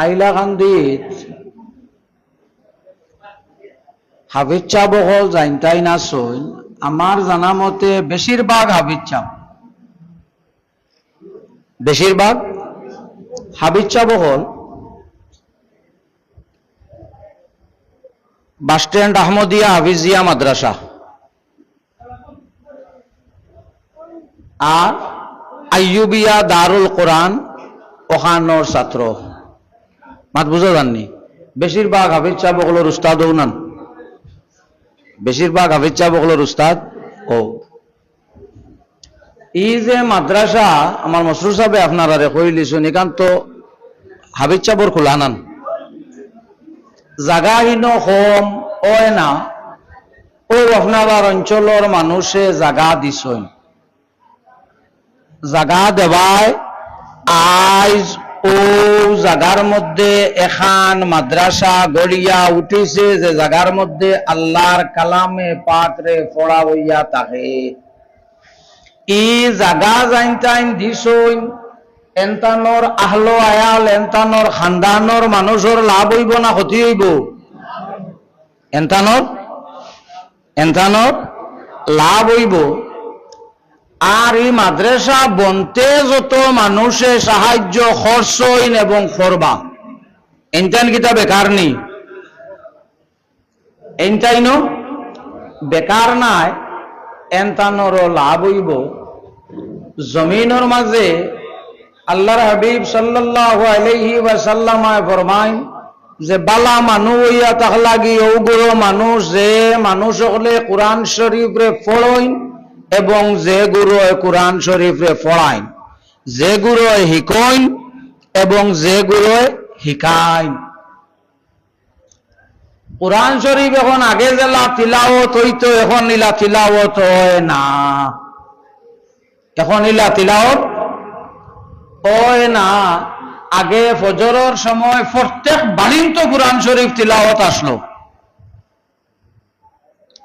আইলাকান্দিত হাফিজ চা বহল জাইনতাই না সইন আমার জানা মতে বেশিরভাগ হাফিজ চা বেশিরভাগ হাফিজ চা বহল। বাস স্ট্যান্ড আহমদিয়া হাফিজিয়া মাদ্রাসা আর আইয়ুবিয়া দারুল কোরআন ওখানোর ছাত্র মাত বুঝা যাননি বেশিরভাগ হাফিজ সাহেব ওগুলোর উস্তাদও নান বেশিরভাগ হাফিজ সাহেব ওগুলোর উস্তাদ ও ই যে মাদ্রাসা, আমার মসরুর সাহেবে আপনারা কইলিছুন এখান তো হাফিজ সাহেবর খোলা নান জাগাহীন হোম ওয় না, ও আপনার অঞ্চলের মানুষে জাগা দিছইন জাগা দেবায় আইজ ও জাগার মধ্যে এখান মাদ্রাসা গড়িয়া উঠিছে, যে জাগার মধ্যে আল্লাহর কালামে পাকরে পড়া হইয়া থাকে। ই জাগা যাইন তাইন দিছইন, এন্তানোর আহলো আয়াল, এন্তানোর খানদানোর মানুষের লাভ হইব না ক্ষতি হইব? এন্তানোর? এন্তানোর লাভ হইব? আর এই মাদ্রাসা বনতে যত মানুষে সাহায্য, খরচইন এবং করবা এনটাইন কিতা বেকার নেই এনটাইন বেকার নাই। এনতানোর লাভ হইব। জমিনের মাঝে আল্লাহর হাবিব সাল্লাল্লাহু আলাইহি ওয়াসাল্লামায় ফরমায় যে, বালা মানুষ হইয়া লাগি ওগুলো মানুষ যে, মানুষ হলে কোরআন শরীফ রে ফড়ইন এবং যে গুরু কোরআন শরীফ রে ফড়াইন যে গুরু হিকইন এবং যে গুরু হিকাইন কোরআন শরীফ এখন আগে জেলা তিলাওত হইতো, এখন ইলা তিলাওত হয় না। এখন ইলা তিলাওত হয় না। আগে ফজরের সময় প্রত্যেক বাড়ির তো কোরআন শরীফ তিলাওত আসলো।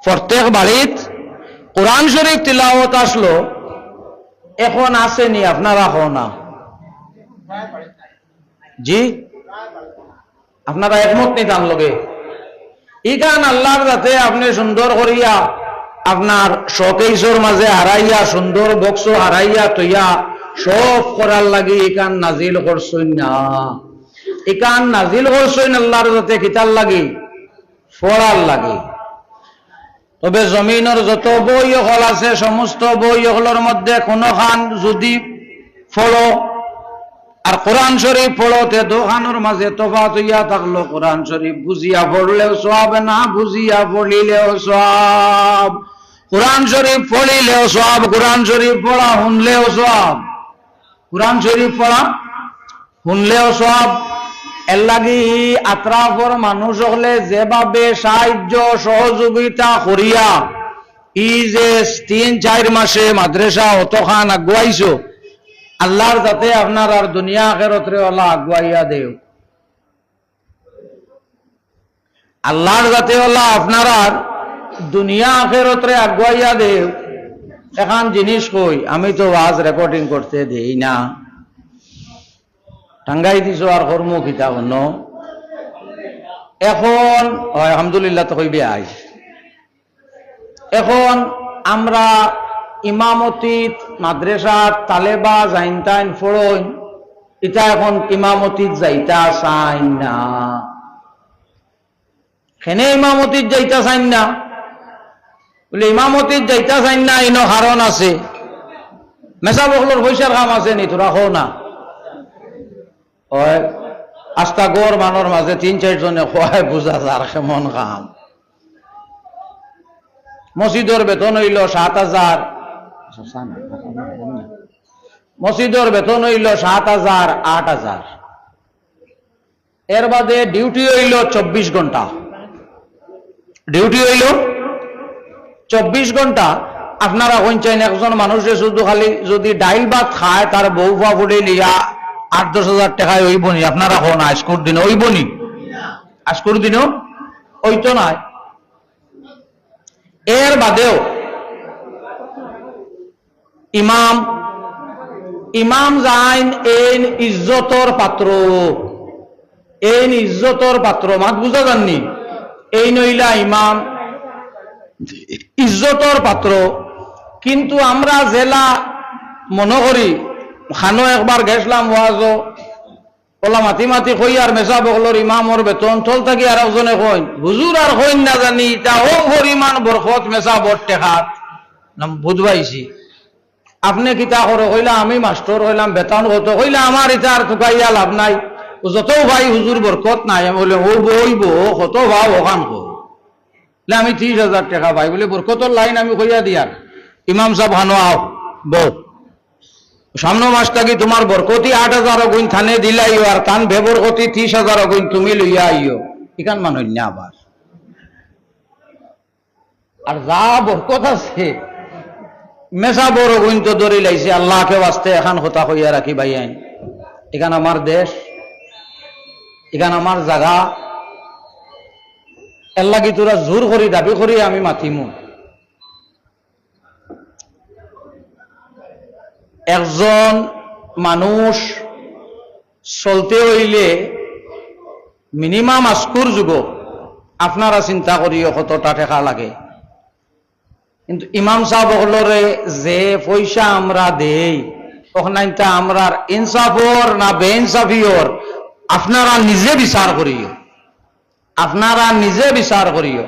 প্রত্যেক বাড়িত কোরআন শরীফ তিলাওত আসলো, এখন আসেনি, আপনারা হো না। জি? আপনারা একমত নিতাম লগে? ইখান আল্লাহর যাতে আপনি সুন্দর করিয়া আপনার শোকেশ্বর মাঝে হারাইয়া, সুন্দর বক্স হারাইয়া তৈয়া সব করার লাগি ইকান নাজিল করছই না। ইকান নাজিল করছই আল্লাহর যাতে কিতার লাগি? ফড়ার লাগি। তবে জমিনের যত বই হল আছে, সমস্ত বই হলের মধ্যে কোনো খান যদি ফলো আর কোরআন শরীফ পড়োতে দোকানের মাঝে তফাত হইয়া থাকল, কোরআন শরীফ বুঝিয়া পড়লেও সব না বুঝিয়া পড়িলেও সব কোরআন শরীফ পড়িলেও সব কোরআন শরীফ পড়া শুনলেও সব কোরআন শরীফ পড়া শুনলেও সব এর লাগি আত্রাফর মানুষ হলে যেভাবে সাহায্য সহযোগিতা করিয়া ই যে তিন, চার মাসে মাদ্রাসা অতখান আগুয়াইছো আল্লাহর যাতে আপনার আর দুনিয়া আখেরতরে আল্লাহ আগুয়াইয়া দেও। আল্লাহর যাতে আল্লাহ আপনার আর দুনিয়া আখেরতরে আগুয়াইয়া দেও। এখন জিনিস কই, আমি তো আজ রেকর্ডিং করতে দেই না। টাঙ্গাই দিছ আর কর্ম খিতা অন্য এখন আলহামদুলিল্লাহ তো কইবে আই এখন আমরা ইমামতিত মাদ্রাসাত তালেবা, জাইনতাইন ফড়ইন এটা এখন ইমামতিত যাইতা চাই না। খেনে ইমামতিত যাইতা চাই না? বলে ইমামতিত যাইতা চাই না ইনো কারণ আছে। মেসা বকলোর পয়সার কাম আছে নি? তোরা হো না। আস্তা গড় মানর মাঝে তিন চারজনে খোয়াই বুঝা যার কেমন কাম। মসজিদর বেতন হইল সাত হাজার মসজিদর বেতন হইল সাত হাজার আট হাজার এর বাদে ডিউটি হইল চব্বিশ ঘণ্টা ডিউটি হইল চব্বিশ ঘণ্টা আপনারা কইছেন একজন মানুষে শুধু খালি যদি ডাইল ভাত খায়, তার বউ ফা ফুটে লিয়া আট দশ হাজার টাকায় ওইব নি আপনারা হন আজকুর দিনে ওইব নি আজকুর দিনেও ওই তো নাই। এর বাদেও ইমাম ইমাম যাইন এন ইজ্জতর পাত্র। এন ইজ্জতর পাত্র, মাত বুঝা যাননি? এই নইলা ইমাম ইজ্জতর পাত্র। কিন্তু আমরা জেলা মনে করি খানো একবার গেছলাম ওয়াজও ওলা মাতি মাতি কই আর মেসা বগলর ইমামর বেতন। থল থাকি আর একজনে কইন হুজুর আর কইন না জানি তা ও পরিমাণ বরফত মেসা বট টেকাত নাম বুঝবাইছি আপনি কিতা করে কইলা, আমি মাস্টর হইলাম বেতন কত? কইলা আমার ইটা আর টুকাইয়া লাভ নাই। যত ভাই হুজুর বরকত নাই। আমি বলে ও বইব কত ভাও ওখান কো? বলে আমি ত্রিশ হাজার টাকা পাই বলে বরকতর লাইন আমি কইয়া দিয়ার ইমাম সাহেব হানো আও বউ সামনে মাসটা কি তোমার বরকতি আট হাজার গুণ থানে দিলাই আর তান বেবরকতি ত্রিশ হাজার গুণ তুমি লইয়া আইও ইখান মানুষ না আবার আর যা বরকত আছে মেসা বড় গুণ তো ধরি লাইছে, আল্লাহকে বাঁচতে এখন হতা হইয়া রাখি ভাই আইন। এখান আমার দেশ এখান আমার জায়গা এর লাগি তোরা জোর করি, দাবি করি আমি মাতিমু। একজন মানুষ চলতে হইলে মিনিমাম আস্কুর যুগ। আপনারা চিন্তা করিও কতটা টেকা লাগে। কিন্তু ইমাম সাহেব হলরে যে পয়সা আমরা দেই ওখানটা আমরা ইনসাফর না বেইনসাফিওর আপনারা নিজে বিচার করিও আপনারা নিজে বিচার করিও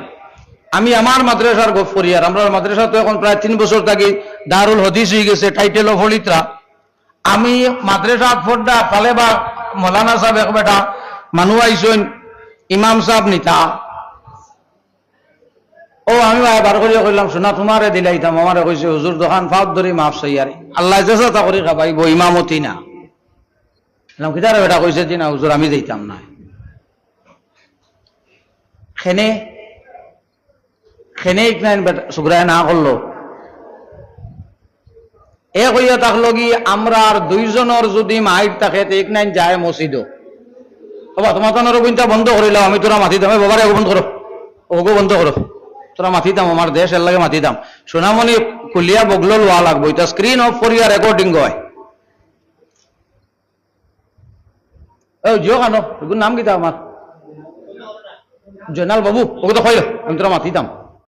আমি আমার মাদ্রাসার করি আমরা মাদ্রাসা তো এখন প্রায় তিন বছর থাকি, দারুল হদিস হয়ে গেছে টাইটেল অফ হলিত্রা আমি মাদ্রাসা ফোরডা পালে বা মৌলানা সাহেব এক বেটা মানুষ আইসন, ইমাম সাহেব নিতা। ও, আমি ভাই বার করিয়া কইলাম, শোনা তোমারে দিলাইতাম আমারে কইছে হুজুর দোকান ফাঁক ধরি মাফ সইয়ারে আল্লাহ চেষ্টা করি খাবাইব ইমামতি না। কিতারে বেটা কইছে যে, না হুজুর আমি যাইতাম না খেনে খেনে ইকনাইন বেটা সুগ্রায় না করল। এ কইয়া থাকল কি আমরা আর দুইজনের যদি মাইট থাকে, তো ইকনাইন যায় মসজিদ। বাবা, তোমার তো নরবিনটা বন্ধ করিলাম আমি তোরা মাতি দামে বাবারে বন্ধ করো। ওগো বন্ধ করো। তোরা মাতি দাম, আমার দেশ, এর লাগে মাতি দাম। সোনামণি কুলিয়া বগলো লোয়া লাগবো, এটা স্ক্রিন অফ করিয়া রেকর্ডিং হয়। জিও কানো নাম কিতা আমার? জয়নাল বাবু ওকে তো কইল, আমি তোরা মাতি দাম।